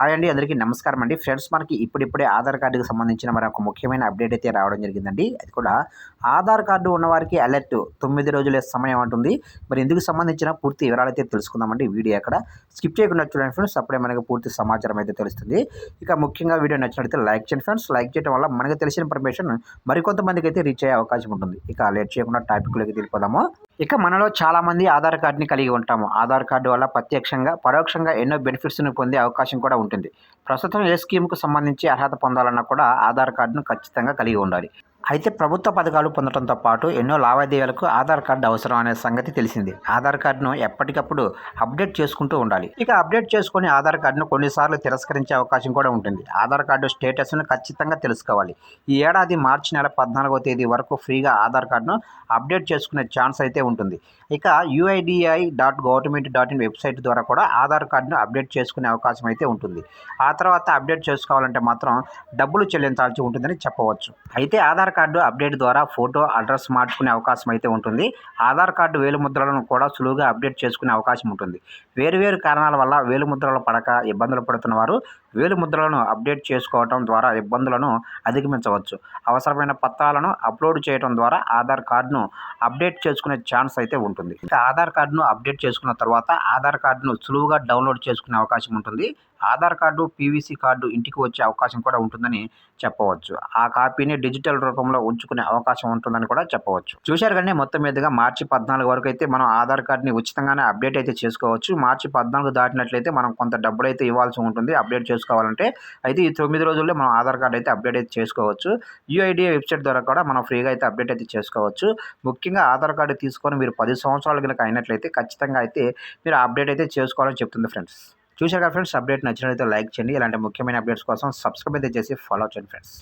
Hi అండి అందరికీ నమస్కారం అండి. ఫ్రెండ్స్ మనకి ఇప్పుడిప్పుడే ఆధార్ కార్డుకి సంబంధించిన మరి ఒక ముఖ్యమైన అప్డేట్ అయితే రావడం జరిగిందండి. అది కూడా ఆధార్ కార్డు ఉన్నవారికి అలర్ట్ తొమ్మిది రోజుల సమయం ఉంటుంది మరి ఇందుకు సంబంధించిన పూర్తి వివరాలు అయితే తెలుసుకుందామండి వీడియో అక్కడ స్కిప్ చేయకుండా చూడండి ఫ్రెండ్స్ అప్పుడే మనకి పూర్తి సమాచారం అయితే తెలుస్తుంది. ఇక ముఖ్యంగా వీడియో నచ్చినట్లయితే లైక్ చేయండి ఫ్రెండ్స్. లైక్ చేయడం వల్ల మనకు తెలిసిన ఇన్ఫర్మేషన్ మరికొంతమందికి అయితే రీచ్ అయ్యే అవకాశం ఉంటుంది. ఇక లేట్ చేయకుండా టాపిక్లోకి వెళ్ళిపోదాము. ఇక మనలో చాలామంది ఆధార్ కార్డుని కలిగి ఉంటాము. ఆధార్ కార్డు వల్ల ప్రత్యక్షంగా పరోక్షంగా ఎన్నో బెనిఫిట్స్ని పొందే అవకాశం కూడా ఉంటుంది. ప్రస్తుతం ఏ స్కీమ్కు సంబంధించి అర్హత పొందాలన్నా కూడా ఆధార్ కార్డును ఖచ్చితంగా కలిగి ఉండాలి. అయితే ప్రభుత్వ పథకాలు పొందడంతో పాటు ఎన్నో లావాదేవీలకు ఆధార్ కార్డు అవసరం అనే సంగతి తెలిసింది. ఆధార్ కార్డును ఎప్పటికప్పుడు అప్డేట్ చేసుకుంటూ ఉండాలి. ఇక అప్డేట్ చేసుకుని ఆధార్ కార్డును కొన్నిసార్లు తిరస్కరించే అవకాశం కూడా ఉంటుంది. ఆధార్ కార్డు స్టేటస్ను ఖచ్చితంగా తెలుసుకోవాలి. ఈ ఏడాది మార్చి నెల పద్నాలుగో తేదీ వరకు ఫ్రీగా ఆధార్ కార్డును అప్డేట్ చేసుకునే ఛాన్స్ అయితే ఉంటుంది. ఇక UIDAI dot government dot in website ద్వారా కూడా ఆధార్ కార్డును అప్డేట్ చేసుకునే అవకాశం అయితే ఉంటుంది. ఆ తర్వాత అప్డేట్ చేసుకోవాలంటే మాత్రం డబ్బులు చెల్లించాల్సి ఉంటుందని చెప్పవచ్చు. అయితే ఆధార్ ఆధార్ కార్డు అప్డేట్ ద్వారా ఫోటో అడ్రస్ మార్చుకునే అవకాశం అయితే ఉంటుంది. ఆధార్ కార్డు వేలుముద్రలను కూడా సులువుగా అప్డేట్ చేసుకునే అవకాశం ఉంటుంది. వేరువేరు కారణాల వల్ల వేలుముద్రలు పడక ఇబ్బందులు పడుతున్న వారు వేలు ముద్రలను అప్డేట్ చేసుకోవటం ద్వారా ఇబ్బందులను అధిగమించవచ్చు. అవసరమైన పత్రాలను అప్లోడ్ చేయడం ద్వారా ఆధార్ కార్డును అప్డేట్ చేసుకునే ఛాన్స్ అయితే ఉంటుంది. ఆధార్ కార్డును అప్డేట్ చేసుకున్న తర్వాత ఆధార్ కార్డును సులువుగా డౌన్లోడ్ చేసుకునే అవకాశం ఉంటుంది. ఆధార్ కార్డు పీవీసీ కార్డు ఇంటికి వచ్చే అవకాశం కూడా ఉంటుందని చెప్పవచ్చు. ఆ కాపీని డిజిటల్ రూపంలో ఉంచుకునే అవకాశం ఉంటుందని కూడా చెప్పవచ్చు. చూశారు కానీ మొత్తం మీదుగా మార్చి పద్నాలుగు వరకు అయితే మనం ఆధార్ కార్డుని ఉచితంగానే అప్డేట్ అయితే చేసుకోవచ్చు. మార్చి పద్నాలుగు దాటినట్లయితే మనం కొంత డబ్బులు అయితే ఇవ్వాల్సి ఉంటుంది. అప్డేట్ చేసుకోవాలంటే అయితే ఈ తొమ్మిది రోజుల్లో మనం ఆధార్ కార్డు అయితే అప్డేట్ అయితే చేసుకోవచ్చు. యూఐడిఏ వెబ్సైట్ ద్వారా కూడా మనం ఫ్రీగా అయితే అప్డేట్ అయితే చేసుకోవచ్చు. ముఖ్యంగా ఆధార్ కార్డు తీసుకొని మీరు పది సంవత్సరాలు కనుక అయినట్లయితే ఖచ్చితంగా అయితే మీరు అప్డేట్ అయితే చేసుకోవాలని చెప్తుంది ఫ్రెండ్స్. చూశారు కదా ఫ్రెండ్స్ అప్డేట్ నచ్చినట్లయితే లైక్ చేయండి. ఇలాంటి ముఖ్యమైన అప్డేట్స్ కోసం సబ్స్క్రైబ్ అయితే చేసి ఫాలో చేయండి ఫ్రెండ్స్.